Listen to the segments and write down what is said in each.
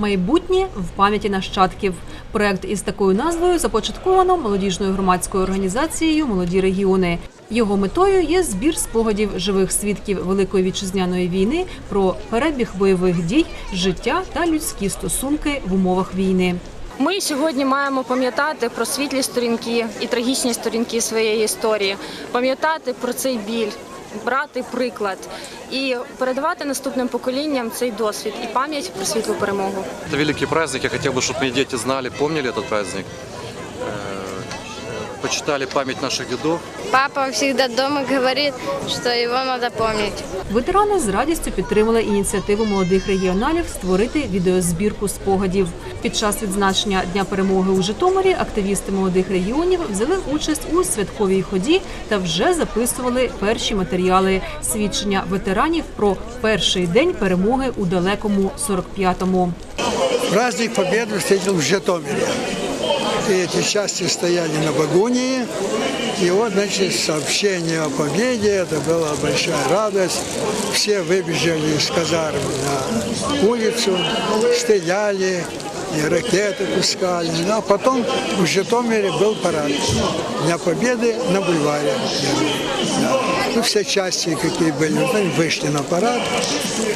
Майбутнє в пам'яті нащадків. Проект із такою назвою започатковано молодіжною громадською організацією Молоді регіони. Його метою є збір спогадів живих свідків Великої вітчизняної війни про перебіг бойових дій, життя та людські стосунки в умовах війни. Ми сьогодні маємо пам'ятати про світлі сторінки і трагічні сторінки своєї історії, пам'ятати про цей біль, брати приклад і передавати наступним поколінням цей досвід і пам'ять про світлу перемогу. Это великий праздник. Я хотел бы, чтобы мои дети знали, помнили этот праздник. Почитали память наших дедов. Папа всегда дома говорит, что его надо помнить. Ветерани з радістю підтримали ініціативу молодих регіоналів створити відеозбірку спогадів. Під час відзначення Дня перемоги у Житомирі активісти молодих регіонів взяли участь у святковій ході та вже записували перші матеріали свідчення ветеранів про перший день перемоги у далекому 45-му. Праздник Победы встретил в Житомире. И эти части стояли на Багунии. И вот, значит, сообщение о победе, это была большая радость. Все выбежали из казарм на улицу, стреляли, и ракеты пускали. Ну, а потом в Житомире был парад Дня Победы на бульваре. Ну, все части, какие были, ну, вышли на парад.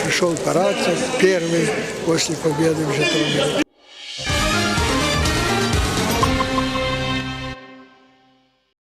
Пришел парад первый после победы в Житомире.